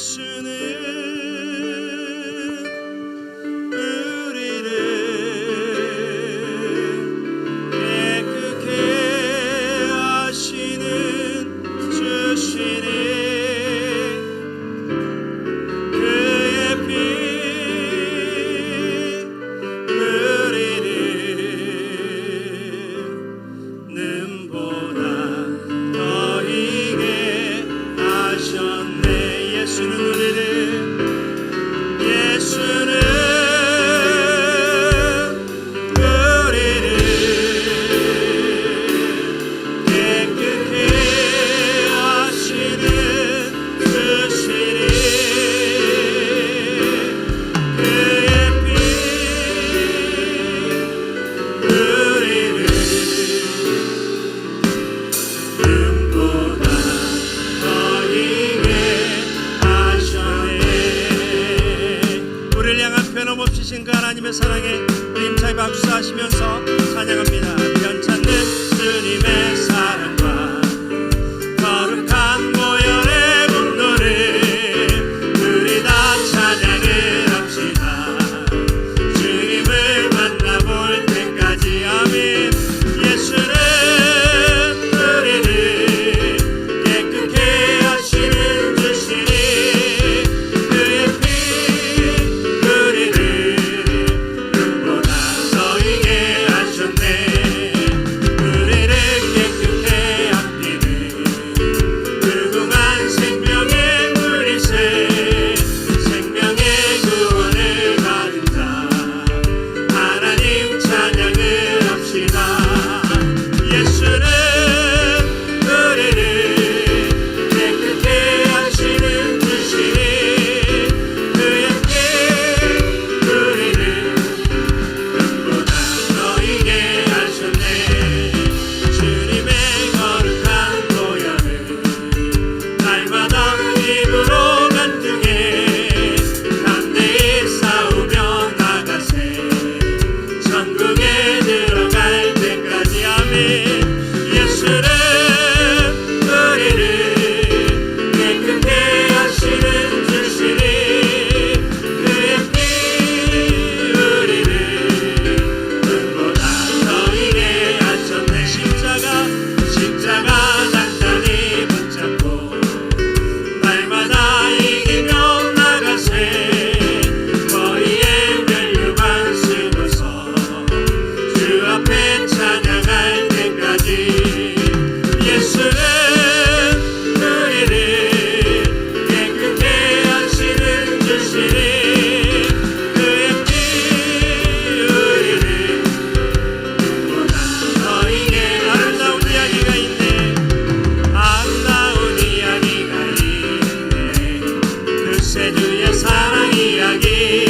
예수 again.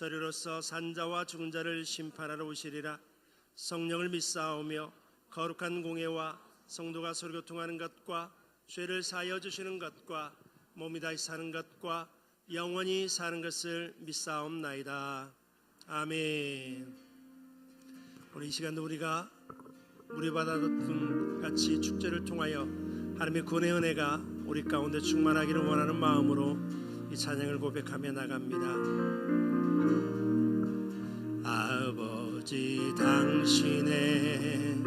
저리로서 산자와 죽은 자를 심판하러 오시리라. 성령을 믿사오며 거룩한 공예와 성도가 서로 교통하는 것과 죄를 사하여 주시는 것과 몸이 다시 사는 것과 영원히 사는 것을 믿사옵나이다. 아멘. 오늘 이 시간도 우리가 우리 받아듣은 같이 축제를 통하여 하나님의 구원의 은혜가 우리 가운데 충만하기를 원하는 마음으로 이 찬양을 고백하며 나갑니다. 아버지 당신의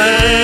land.